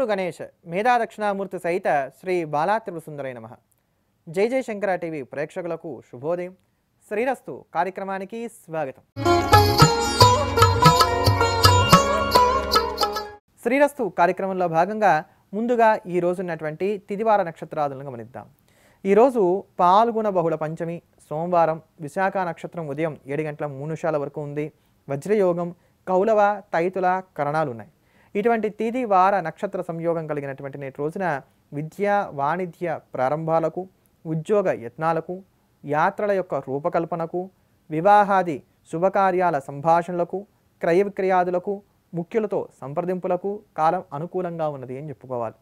చిత్తూరు గణేష్ మేధా దక్షిణామూర్తి సహిత శ్రీ బాలాత్రిపురసుందరై నమ. జై జై శంకర టీవీ ప్రేక్షకులకు శుభోదయం. శ్రీరస్తు కార్యక్రమానికి స్వాగతం. శ్రీరస్తు కార్యక్రమంలో భాగంగా ముందుగా ఈ రోజున్నటువంటి తిదివార నక్షత్రాదులను గమనిద్దాం. ఈరోజు పాల్గొన బహుళ పంచమి సోమవారం విశాఖ నక్షత్రం ఉదయం ఏడు గంటల మూడు నిమిషాల వరకు ఉంది. వజ్రయోగం కౌలవ తైతుల కరణాలు ఉన్నాయి ఇటువంటి తిది వార నక్షత్ర సంయోగం కలిగినటువంటి నేటి రోజున విద్య వాణిజ్య ప్రారంభాలకు ఉద్యోగ యత్నాలకు యాత్రల యొక్క రూపకల్పనకు వివాహాది శుభకార్యాల సంభాషణలకు క్రయ విక్రయాదులకు ముఖ్యులతో సంప్రదింపులకు కాలం అనుకూలంగా ఉన్నది అని చెప్పుకోవాలి.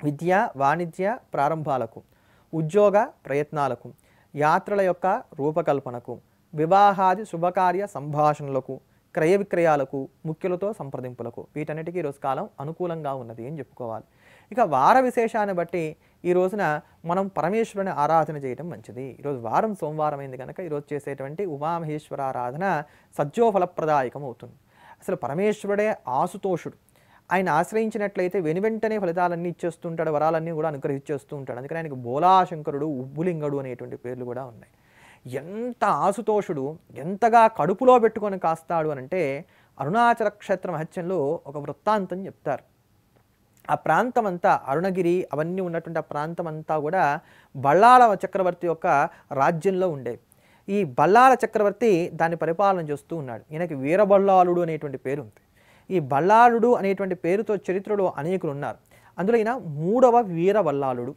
విద్య వాణిజ్య ప్రారంభాలకు ఉద్యోగ ప్రయత్నాలకు యాత్రల యొక్క రూపకల్పనకు వివాహాది శుభకార్య సంభాషణలకు క్రయ విక్రయాలకు ముఖ్యులతో సంప్రదింపులకు వీటన్నిటికీ ఈరోజు కాలం అనుకూలంగా ఉన్నది అని చెప్పుకోవాలి. ఇక వార విశేషాన్ని బట్టి ఈ రోజున మనం పరమేశ్వరుని ఆరాధన చేయడం మంచిది. ఈరోజు వారం సోమవారం అయింది కనుక ఈరోజు చేసేటువంటి ఉమామహేశ్వర ఆరాధన సజ్జోఫలప్రదాయకం అవుతుంది అసలు పరమేశ్వరుడే ఆసుతోషుడు ఆయన ఆశ్రయించినట్లయితే వెను వెంటనే ఫలితాలన్నీ ఇచ్చేస్తుంటాడు వరాలన్నీ కూడా అనుగ్రహించేస్తూ ఉంటాడు. అందుకని ఆయనకు బోలాశంకరుడు ఉబ్బులింగడు అనేటువంటి పేర్లు కూడా ఉన్నాయి. ఎంత ఆసుతోషుడు ఎంతగా కడుపులో పెట్టుకొని కాస్తాడు అని అంటే అరుణాచల క్షేత్ర మహత్యంలో ఒక వృత్తాంతం చెప్తారు. ఆ ప్రాంతం అంతా అరుణగిరి అవన్నీ ఉన్నటువంటి ఆ ప్రాంతం అంతా కూడా బళ్ళాల చక్రవర్తి యొక్క రాజ్యంలో ఉండేవి ఈ బళ్ళాల చక్రవర్తి దాన్ని పరిపాలన చేస్తూ ఉన్నాడు. ఈయనకి వీరబల్లాలుడు అనేటువంటి పేరు ఉంది ఈ బల్లాలుడు అనేటువంటి పేరుతో చరిత్రలో అనేకులు ఉన్నారు అందులో ఈయన మూడవ వీరబల్లాలుడు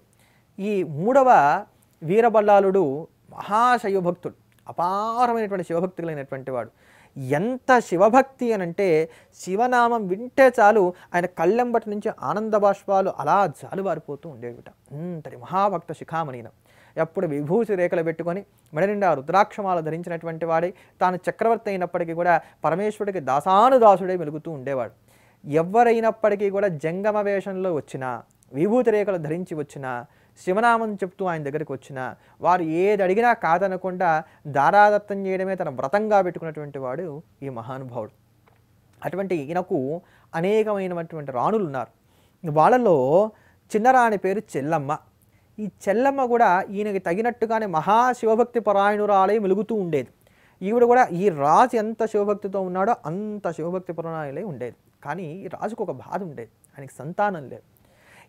ఈ మూడవ వీరబల్లాలుడు మహాశైవభక్తుడు అపారమైనటువంటి శివభక్తి కలిగినటువంటి వాడు. ఎంత శివభక్తి అని అంటే శివనామం వింటే చాలు ఆయన కళ్ళెంబటి నుంచి ఆనంద బాష్పాలు అలా జాలువారిపోతూ ఉండేవిట. అంతటి మహాభక్త శిఖామణిన. ఎప్పుడు విభూతి రేఖలు పెట్టుకొని మెడ నిండా రుద్రాక్షమాలు ధరించినటువంటి వాడే తాను చక్రవర్తి అయినప్పటికీ కూడా పరమేశ్వరుడికి దాసానుదాసుడే మెలుగుతూ ఉండేవాడు. ఎవరైనప్పటికీ కూడా జంగమ వేషంలో వచ్చినా విభూతి రేఖలు ధరించి వచ్చినా శివనామం చెప్తూ ఆయన దగ్గరికి వచ్చిన వారు ఏది అడిగినా కాదనకుండా దారాదత్తం చేయడమే తన వ్రతంగా పెట్టుకున్నటువంటి వాడు ఈ మహానుభావుడు. అటువంటి ఈయనకు అనేకమైనటువంటి రాణులు ఉన్నారు. వాళ్ళలో చిన్నరాణి పేరు చెల్లమ్మ. ఈ చెల్లమ్మ కూడా ఈయనకి తగినట్టుగానే మహాశివభక్తి పరాయణురాలై మెలుగుతూ ఉండేది. ఈవిడ కూడా ఈ రాజు ఎంత శివభక్తితో ఉన్నాడో అంత శివభక్తి పరాయణులై ఉండేది. కానీ ఈ రాజుకు ఒక బాధ ఉండేది. ఆయనకి సంతానం లేదు.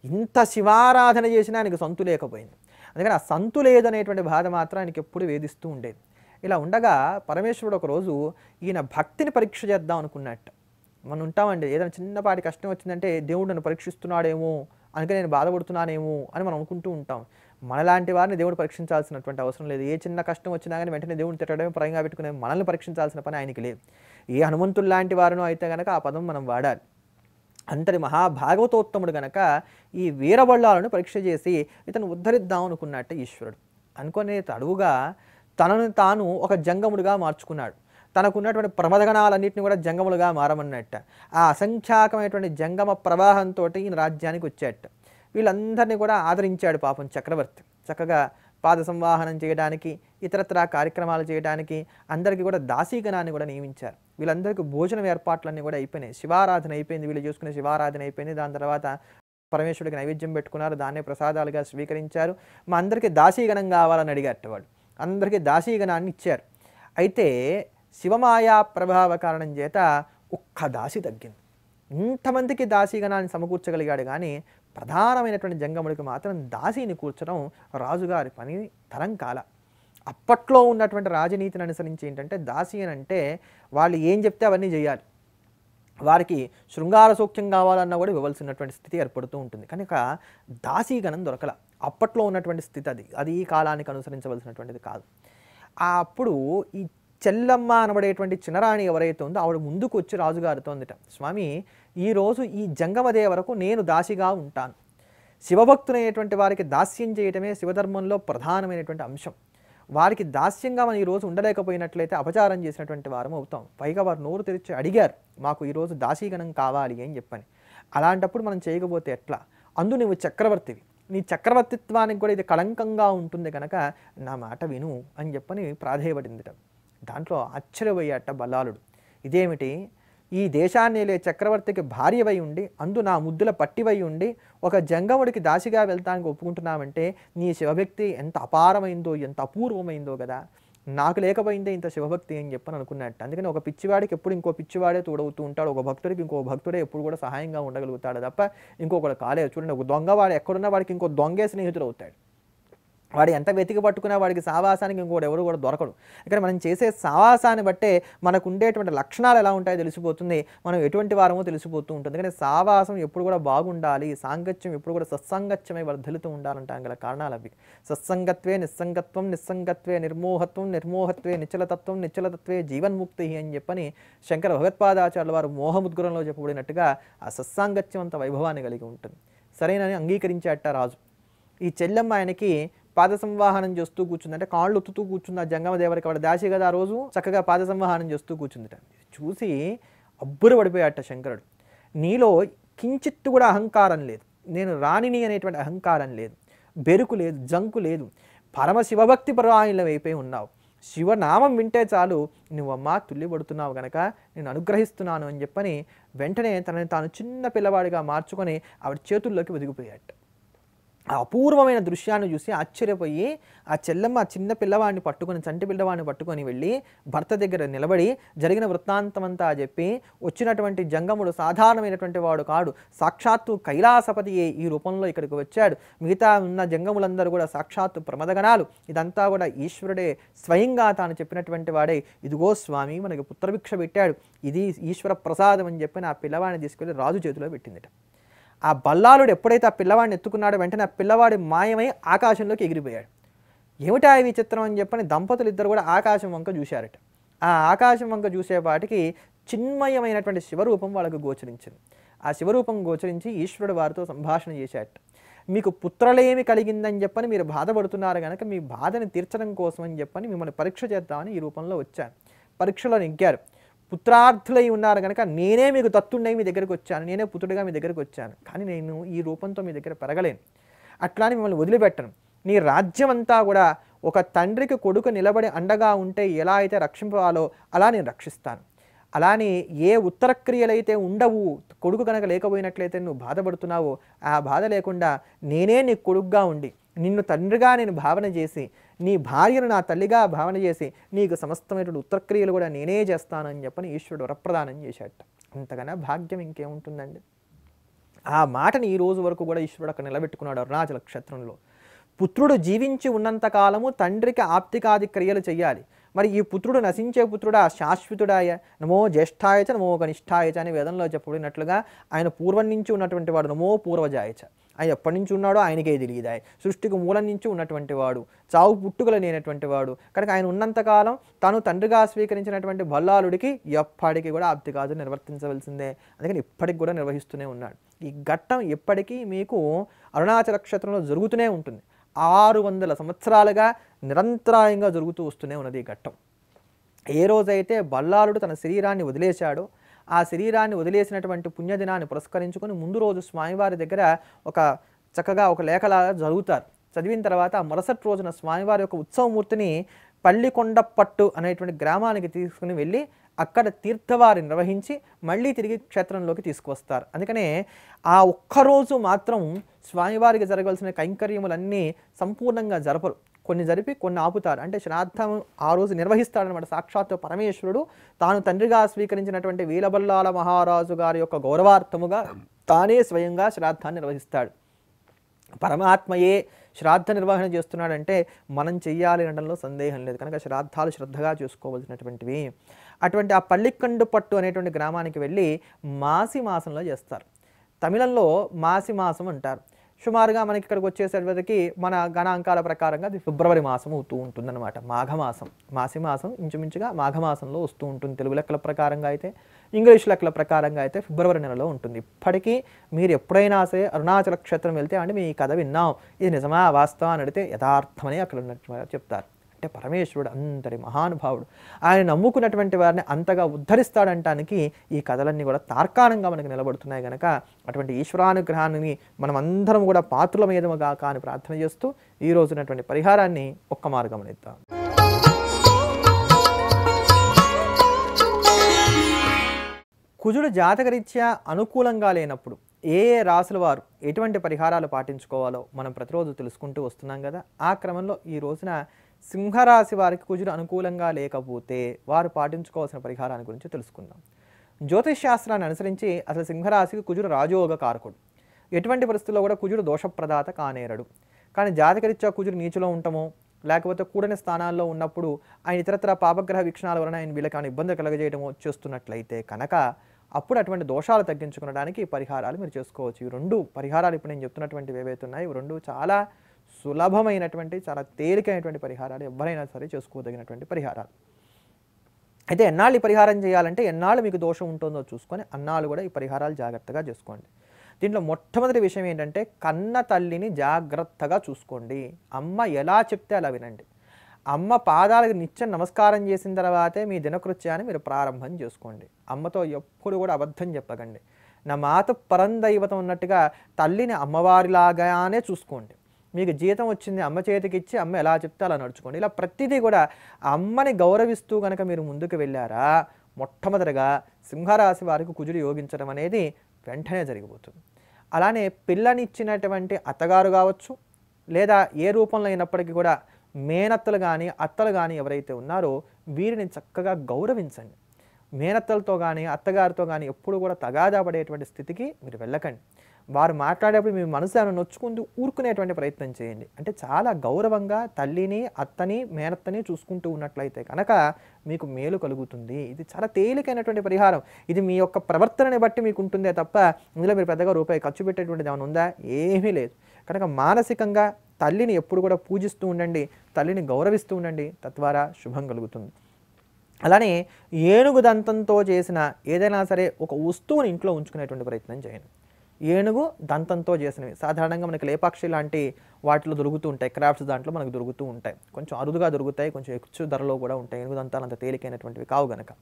ఇంత శివారాధన చేసినా ఆయనకి సంతు లేకపోయింది. అందుకని ఆ సంతు లేదనేటువంటి బాధ మాత్రం ఆయనకి ఎప్పుడు వేధిస్తూ ఉండేది. ఇలా ఉండగా పరమేశ్వరుడు ఒకరోజు ఈయన భక్తిని పరీక్ష చేద్దాం అనుకున్నట్టు. మనం ఉంటామండి ఏదైనా చిన్నపాటి కష్టం వచ్చిందంటే దేవుడు నన్ను పరీక్షిస్తున్నాడేమో అందుకే నేను బాధపడుతున్నానేమో అని మనం అనుకుంటూ ఉంటాం. మనలాంటి వారిని దేవుడు పరీక్షించాల్సినటువంటి అవసరం లేదు. ఏ చిన్న కష్టం వచ్చినా కానీ వెంటనే దేవుడిని తిట్టడమే పరంగా పెట్టుకునే మనల్ని పరీక్షించాల్సిన పని ఆయనకి లేదు. ఏ హనుమంతులు లాంటి వారినో అయితే కనుక ఆ పదం మనం వాడాలి. అంతటి మహాభాగవతోత్తముడు గనక ఈ వీరబళ్ళాలను పరీక్ష చేసి ఇతను ఉద్ధరిద్దాం అనుకున్నట్టే ఈశ్వరుడు. అనుకునే తడువుగా తనను తాను ఒక జంగముడుగా మార్చుకున్నాడు. తనకున్నటువంటి ప్రమదగణాలన్నింటినీ కూడా జంగములుగా మారమన్నట్ట. ఆ అసంఖ్యాకమైనటువంటి జంగమ ప్రవాహంతో ఈయన రాజ్యానికి వచ్చేట. వీళ్ళందరినీ కూడా ఆదరించాడు పాపం చక్రవర్తి. చక్కగా పాద సంవాహనం చేయడానికి ఇతరత్రా కార్యక్రమాలు చేయడానికి అందరికీ కూడా దాసీగణాన్ని కూడా నియమించారు. వీళ్ళందరికీ భోజనం ఏర్పాట్లన్నీ కూడా అయిపోయినాయి. శివారాధన అయిపోయింది వీళ్ళు చూసుకునే శివారాధన అయిపోయింది. దాని తర్వాత పరమేశ్వరుడికి నైవేద్యం పెట్టుకున్నారు దాన్నే ప్రసాదాలుగా స్వీకరించారు. మా అందరికీ దాసీగణం కావాలని అడిగారట వాడు అందరికీ దాసీగణాన్ని ఇచ్చారు. అయితే శివమాయా ప్రభావ కారణం చేత ఒక్క దాసి తగ్గింది. ఇంతమందికి దాసీగణాన్ని సమకూర్చగలిగాడు కానీ ప్రధానమైనటువంటి జంగముడికి మాత్రం దాసీని కూర్చడం రాజుగారి పని తరం కాల అప్పట్లో ఉన్నటువంటి రాజనీతిని అనుసరించి ఏంటంటే దాసి అని అంటే వాళ్ళు ఏం చెప్తే అవన్నీ చేయాలి. వారికి శృంగార సౌఖ్యం కావాలన్నా కూడా ఇవ్వవలసినటువంటి స్థితి ఏర్పడుతూ ఉంటుంది. కనుక దాసీగణం దొరకల. అప్పట్లో ఉన్నటువంటి స్థితి అది. అది ఈ కాలానికి అనుసరించవలసినటువంటిది కాదు. అప్పుడు ఈ చెల్లమ్మ అనబడేటువంటి చిన్నరాణి ఎవరైతే ఉందో ఆవిడ ముందుకు వచ్చి రాజుగారితో ఉందిట స్వామి ఈరోజు ఈ జంగమదే వరకు నేను దాసిగా ఉంటాను. శివభక్తులైనటువంటి వారికి దాస్యం చేయటమే శివధర్మంలో ప్రధానమైనటువంటి అంశం. వారికి దాస్యంగా మనం ఈరోజు ఉండలేకపోయినట్లయితే అపచారం చేసినటువంటి వారం అవుతాం. పైగా వారు నోరు తెరిచి అడిగారు మాకు ఈరోజు దాసీగణం కావాలి అని చెప్పని. అలాంటప్పుడు మనం చేయకపోతే ఎట్లా? అందు నువ్వు చక్రవర్తివి. నీ చక్రవర్తిత్వానికి కూడా ఇది కళంకంగా ఉంటుంది కనుక నా మాట విను అని చెప్పని ప్రాధేయపడిందిట. దాంట్లో ఆశ్చర్యపోయాట బలాలుడు. ఇదేమిటి? ఈ దేశాన్నేలే చక్రవర్తికి భార్యవై ఉండి అందు నా ముద్దుల పట్టివై ఉండి ఒక జంగముడికి దాసిగా వెళ్తానికి ఒప్పుకుంటున్నామంటే నీ శివభక్తి ఎంత అపారమైందో ఎంత అపూర్వమైందో కదా నాకు లేకపోయిందే ఇంత శివభక్తి అని చెప్పని అనుకున్నట్టు. అందుకని ఒక పిచ్చివాడికి ఎప్పుడు ఇంకో పిచ్చివాడే తోడవుతూ ఉంటాడు ఒక భక్తుడికి ఇంకో భక్తుడే ఎప్పుడు కూడా సహాయంగా ఉండగలుగుతాడు తప్ప ఇంకొకడు కాలేదు. చూడండి ఒక దొంగవాడు ఎక్కడున్న వాడికి ఇంకో దొంగే స్నేహితుడు అవుతాడు వాడు ఎంత వెతికి పట్టుకున్నా వాడికి సావాసానికి ఇంకోటి ఎవరు కూడా దొరకడు. ఇక్కడ మనం చేసే సావాసాన్ని బట్టే మనకు ఉండేటువంటి లక్షణాలు ఎలా ఉంటాయో తెలిసిపోతుంది. మనం ఎటువంటి వారమో తెలిసిపోతూ ఉంటుంది. కానీ సావాసం ఎప్పుడు కూడా బాగుండాలి సాంగత్యం ఎప్పుడు కూడా సత్సంగత్యమై వర్ధలుతూ ఉండాలంటాం గల కారణాలు అవి. సత్సంగత్వే నిస్సంగత్వం నిస్సంగత్వే నిర్మోహత్వం నిర్మోహత్వే నిశ్చలతత్వం నిశ్చలతత్వే జీవన్ముక్తి అని చెప్పని శంకర భగవత్పాదాచార్యుల వారు మోహముద్గురంలో చెప్పబడినట్టుగా ఆ సత్సాంగత్యం అంత వైభవాన్ని కలిగి ఉంటుంది. సరేనని అంగీకరించేట రాజు. ఈ చెల్లెమ్మ ఆయనకి పాద సంవాహనం చేస్తూ కూర్చుంది. అంటే కాళ్ళు ఒత్తుతూ కూర్చుంది ఆ జంగమ దేవరికి వాడు దాసి కదా ఆ రోజు చక్కగా పాద సంవాహనం చేస్తూ కూర్చుందిట. చూసి అబ్బురు పడిపోయాట శంకరుడు. నీలో కించిత్తు కూడా అహంకారం లేదు. నేను రాణిని అనేటువంటి అహంకారం లేదు. బెరుకు లేదు జంకు లేదు. పరమ శివభక్తి పరాయణం అయిపోయి ఉన్నావు. శివనామం వింటే చాలు. నువ్వమ్మా తుల్లిపడుతున్నావు గనక నేను అనుగ్రహిస్తున్నాను అని చెప్పని వెంటనే తనని తాను చిన్న పిల్లవాడిగా మార్చుకొని ఆవిడ చేతుల్లోకి ఒదిగిపోయాట. అపూర్వమైన దృశ్యాన్ని చూసి ఆశ్చర్యపోయి ఆ చెల్లమ్మ చిన్న పిల్లవాడిని పట్టుకొని చంటి పిల్లవాడిని పట్టుకొని వెళ్ళి భర్త దగ్గర నిలబడి జరిగిన వృత్తాంతమంతా చెప్పి వచ్చినటువంటి జంగముడు సాధారణమైనటువంటి వాడు కాడు. సాక్షాత్తు కైలాసపతియే ఈ రూపంలో ఇక్కడికి వచ్చాడు. మిగతా ఉన్న జంగములందరూ కూడా సాక్షాత్తు ప్రమదగణాలు. ఇదంతా కూడా ఈశ్వరుడే స్వయంగా తాను చెప్పినటువంటి వాడే. ఇదిగో స్వామి మనకి పుత్రభిక్ష పెట్టాడు. ఇది ఈశ్వర ప్రసాదం అని చెప్పి నా పిల్లవాడిని తీసుకెళ్ళి రాజు చేతిలో పెట్టిందిట. ఆ బల్లాలుడు ఎప్పుడైతే ఆ పిల్లవాడిని ఎత్తుకున్నాడో వెంటనే ఆ పిల్లవాడి మాయమై ఆకాశంలోకి ఎగిరిపోయాడు. ఏమిటా ఈ విచిత్రం అని చెప్పని దంపతులు ఇద్దరు కూడా ఆకాశం వంక చూశారట. ఆ ఆకాశం వంక చూసేపాటికి చిన్మయమైనటువంటి శివరూపం వాళ్ళకు గోచరించింది. ఆ శివరూపం గోచరించి ఈశ్వరుడు వారితో సంభాషణ చేశాట మీకు పుత్రలేమి కలిగిందని చెప్పని మీరు బాధపడుతున్నారు కనుక మీ బాధని తీర్చడం కోసం అని చెప్పని మిమ్మల్ని పరీక్ష చేద్దామని ఈ రూపంలో వచ్చాను పరీక్షలో నెగ్గారు. పుత్రార్థులై ఉన్నారు కనుక నేనే మీకు దత్తుండై మీ దగ్గరకు వచ్చాను. నేనే పుత్రుడిగా మీ దగ్గరకు వచ్చాను. కానీ నేను ఈ రూపంతో మీ దగ్గర పెరగలేను. అట్లా అని మిమ్మల్ని వదిలిపెట్టను. నీ రాజ్యం అంతా కూడా ఒక తండ్రికి కొడుకు నిలబడి అండగా ఉంటే ఎలా అయితే రక్షింపాలో అలా నేను రక్షిస్తాను. అలానే ఏ ఉత్తర క్రియలైతే ఉండవు కొడుకు కనుక లేకపోయినట్లయితే నువ్వు బాధపడుతున్నావో ఆ బాధ లేకుండా నేనే నీ కొడుకుగా ఉండి నిన్ను తండ్రిగా నేను భావన చేసి నీ భార్యను నా తల్లిగా భావన చేసి నీకు సమస్తమైనటువంటి ఉత్తరక్రియలు కూడా నేనే చేస్తానని చెప్పని ఈశ్వరుడు వరప్రదానం చేశాట అంతకన్నా భాగ్యం ఇంకేముంటుందండి? ఆ మాటని ఈ రోజు వరకు కూడా ఈశ్వరుడు అక్కడ నిలబెట్టుకున్నాడు అరుణాచల క్షేత్రంలో. పుత్రుడు జీవించి ఉన్నంతకాలము తండ్రికి ఆప్తికాది క్రియలు చేయాలి మరి ఈ పుత్రుడు నశించే పుత్రుడా శాశ్వతుడాయ? నమో జ్యేష్ఠాయచ నమో కనిష్ఠాయచ అని వేదంలో చెప్పబడినట్లుగా ఆయన పూర్వం నుంచి ఉన్నటువంటి వాడు నమో పూర్వజాయచ ఆయన ఎప్పటి నుంచి ఉన్నాడో ఆయనకే తెలియదాయి సృష్టికి మూలం నుంచి ఉన్నటువంటి వాడు చావు పుట్టుకల లేనటువంటి వాడు. కనుక ఆయన ఉన్నంతకాలం తాను తండ్రిగా స్వీకరించినటువంటి బల్లాలుడికి ఎప్పటికీ కూడా ఆప్తి కాదు నిర్వర్తించవలసిందే. అందుకని ఇప్పటికి కూడా నిర్వహిస్తూనే ఉన్నాడు. ఈ ఘట్టం ఇప్పటికీ మీకు అరుణాచల క్షేత్రంలో జరుగుతూనే ఉంటుంది. ఆరు వందల సంవత్సరాలుగా నిరంతరాయంగా జరుగుతూ వస్తూనే ఉన్నది ఈ ఘట్టం. ఏ రోజైతే బల్లాలుడు తన శరీరాన్ని వదిలేశాడో ఆ శరీరాన్ని వదిలేసినటువంటి పుణ్యదినాన్ని పురస్కరించుకొని ముందు రోజు స్వామివారి దగ్గర ఒక చక్కగా ఒక లేఖలా జరుగుతారు. చదివిన తర్వాత ఆ మరుసటి రోజున స్వామివారి యొక్క ఉత్సవమూర్తిని పల్లికొండపట్టు అనేటువంటి గ్రామానికి తీసుకుని వెళ్ళి అక్కడ తీర్థవారి నిర్వహించి మళ్ళీ తిరిగి క్షేత్రంలోకి తీసుకువస్తారు. అందుకనే ఆ ఒక్కరోజు మాత్రం స్వామివారికి జరగవలసిన కైంకర్యములన్నీ సంపూర్ణంగా జరపరు. కొన్ని జరిపి కొన్ని ఆపుతారు. అంటే శ్రాద్ధం ఆ రోజు నిర్వహిస్తాడనమాట సాక్షాత్తు పరమేశ్వరుడు తాను తండ్రిగా స్వీకరించినటువంటి వీలబల్లాల మహారాజు గారి యొక్క గౌరవార్థముగా తానే స్వయంగా శ్రాద్ధాన్ని నిర్వహిస్తాడు. పరమాత్మయే శ్రాద్ధ నిర్వహణ చేస్తున్నాడంటే మనం చెయ్యాలి అనడంలో సందేహం లేదు. కనుక శ్రాద్ధాలు శ్రద్ధగా చూసుకోవాల్సినటువంటివి. అటువంటి ఆ పల్లికండు పట్టు అనేటువంటి గ్రామానికి వెళ్ళి మాసి మాసంలో చేస్తారు. తమిళంలో మాసి మాసం అంటారు. సుమారుగా మనకి ఇక్కడికి వచ్చేసరికి మన గణాంకాల ప్రకారంగా అది ఫిబ్రవరి మాసం అవుతూ ఉంటుందన్నమాట. మాఘమాసం మాసి మాసం ఇంచుమించుగా మాఘమాసంలో వస్తూ ఉంటుంది తెలుగు లెక్కల ప్రకారంగా అయితే. ఇంగ్లీష్ లెక్కల ప్రకారంగా అయితే ఫిబ్రవరి నెలలో ఉంటుంది. ఇప్పటికీ మీరు ఎప్పుడైనా సరే అరుణాచల క్షేత్రం వెళ్తే అంటే మీ కథ విన్నాం. ఇది నిజమా? వాస్తవం? అని అడిగితే యథార్థమని అక్కడ ఉన్నట్టు చెప్తారు. అంటే పరమేశ్వరుడు అంతటి మహానుభావుడు. ఆయన నమ్ముకున్నటువంటి వారిని అంతగా ఉద్ధరిస్తాడంటానికి ఈ కథలన్నీ కూడా తార్కాణంగా మనకు నిలబడుతున్నాయి కనుక అటువంటి ఈశ్వరానుగ్రహాన్ని మనం అందరం కూడా పాత్రల మీదముగా అని ప్రార్థన చేస్తూ ఈ రోజునటువంటి పరిహారాన్ని ఒక్క మార్గం ఇద్దాం. కుజుడు జాతకరీత్యా అనుకూలంగా లేనప్పుడు ఏ ఏ రాసుల వారు ఎటువంటి పరిహారాలు పాటించుకోవాలో మనం ప్రతిరోజు తెలుసుకుంటూ వస్తున్నాం కదా. ఆ క్రమంలో ఈ రోజున సింహరాశి వారికి కుజుడు అనుకూలంగా లేకపోతే వారు పాటించుకోవాల్సిన పరిహారాన్ని గురించి తెలుసుకుందాం. జ్యోతిష్ శాస్త్రాన్ని అనుసరించి అసలు సింహరాశికి కుజుడు రాజయోగ కారకుడు. ఎటువంటి పరిస్థితుల్లో కూడా కుజుడు దోషప్రదాత కానేరడు. కానీ జాతకరీత్యా కుజుడు నీచులో ఉండటమో లేకపోతే కూడని స్థానాల్లో ఉన్నప్పుడు ఆయన ఇతరత్ర పాపగ్రహ వీక్షణాల వలన ఆయన వీళ్ళకి ఏమైనా ఇబ్బంది కలగజేయడమో చేస్తున్నట్లయితే కనుక అప్పుడు అటువంటి దోషాలు తగ్గించుకునడానికి పరిహారాలు మీరు చేసుకోవచ్చు. ఈ రెండు పరిహారాలు ఇప్పుడు నేను చెప్తున్నటువంటివి ఏవైతే ఉన్నాయో ఇవి రెండు చాలా సులభమైనటువంటి చాలా తేలికైనటువంటి పరిహారాలు ఎవరైనా సరే చేసుకోదగినటువంటి పరిహారాలు. అయితే ఎన్నాళ్ళు ఈ పరిహారం చేయాలంటే ఎన్నాళ్ళు మీకు దోషం ఉంటుందో చూసుకొని అన్నాళ్ళు కూడా ఈ పరిహారాలు జాగ్రత్తగా చేసుకోండి. దీంట్లో మొట్టమొదటి విషయం ఏంటంటే కన్న తల్లిని జాగ్రత్తగా చూసుకోండి. అమ్మ ఎలా చెప్తే అలా వినండి. అమ్మ పాదాలకు నిత్యం నమస్కారం చేసిన తర్వాతే మీ దినకృత్యాన్ని మీరు ప్రారంభం చేసుకోండి. అమ్మతో ఎప్పుడు కూడా అబద్ధం చెప్పకండి. నా మాత పరందైవతం ఉన్నట్టుగా తల్లిని అమ్మవారిలాగానే చూసుకోండి. మీకు జీతం వచ్చింది అమ్మ చేతికి ఇచ్చి అమ్మ ఎలా చెప్తే అలా నడుచుకోండి. ఇలా ప్రతిదీ కూడా అమ్మని గౌరవిస్తూ కనుక మీరు ముందుకు వెళ్ళారా మొట్టమొదటిగా సింహరాశి వారికి కుజుడు యోగించడం అనేది వెంటనే జరిగిపోతుంది. అలానే పిల్లనిచ్చినటువంటి అత్తగారు కావచ్చు లేదా ఏ రూపంలో అయినప్పటికీ కూడా మేనత్తలు కానీ అత్తలు కానీ ఎవరైతే ఉన్నారో వీరిని చక్కగా గౌరవించండి. మేనత్తలతో కానీ అత్తగారితో కానీ ఎప్పుడు కూడా తగాదా పడేటువంటి స్థితికి మీరు వెళ్ళకండి. వారు మాట్లాడేప్పుడు మీ మనసు ఏమైనా నొచ్చుకుంటూ ఊరుకునేటువంటి ప్రయత్నం చేయండి. అంటే చాలా గౌరవంగా తల్లిని అత్తని మేనత్తని చూసుకుంటూ ఉన్నట్లయితే కనుక మీకు మేలు కలుగుతుంది. ఇది చాలా తేలికైనటువంటి పరిహారం. ఇది మీ యొక్క ప్రవర్తనని బట్టి మీకు ఉంటుందే తప్ప ఇందులో మీరు పెద్దగా రూపాయి ఖర్చు పెట్టేటువంటిది ఏమైనా ఉందా? ఏమీ లేదు. కనుక మానసికంగా తల్లిని ఎప్పుడు కూడా పూజిస్తూ ఉండండి. తల్లిని గౌరవిస్తూ ఉండండి. తద్వారా శుభం కలుగుతుంది. అలానే ఏనుగు దంతంతో చేసిన ఏదైనా సరే ఒక వస్తువుని ఇంట్లో ఉంచుకునేటువంటి ప్రయత్నం చేయండి. ఏనుగు దంతంతో చేసినవి. సాధారణంగా మనకి లేపాక్షి లాంటి వాటిలో దొరుకుతూ ఉంటాయి. క్రాఫ్ట్స్ దాంట్లో మనకు దొరుకుతూ ఉంటాయి. కొంచెం అరుదుగా దొరుకుతాయి. కొంచెం ఎక్కువ ధరలో కూడా ఉంటాయి. ఏనుగు దంతాలు అంత తేలికైనటువంటివి కావు గనక.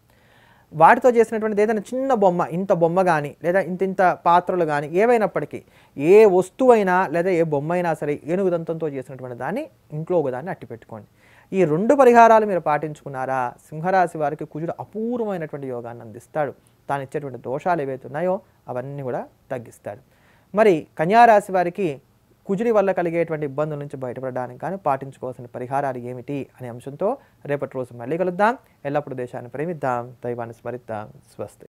వాటితో చేసినటువంటిది ఏదైనా చిన్న బొమ్మ ఇంత బొమ్మ కానీ లేదా ఇంత ఇంత పాత్రలు కానీ ఏవైనప్పటికీ ఏ వస్తువైనా లేదా ఏ బొమ్మ అయినా సరే ఏనుగు దంతంతో చేసినటువంటి దాన్ని ఇంట్లో ఒకదాన్ని అట్టి పెట్టుకోండి ఈ రెండు పరిహారాలు మీరు పాటించుకున్నారా? సింహరాశి వారికి కుజుడు అపూర్వమైనటువంటి యోగాన్ని అందిస్తాడు. తాను ఇచ్చేటువంటి దోషాలు ఏవైతే ఉన్నాయో అవన్నీ కూడా తగ్గిస్తాడు. మరి కన్యారాశి వారికి కుజుడి వల్ల కలిగేటువంటి ఇబ్బందుల నుంచి బయటపడడానికి కానీ పాటించుకోవాల్సిన పరిహారాలు ఏమిటి అనే అంశంతో రేపటి రోజు మళ్ళీ కలుద్దాం. ఎల్లప్పుడూ దేశాన్ని ప్రేమిద్దాం. దైవాన్ని స్మరిద్దాం. స్వస్తి.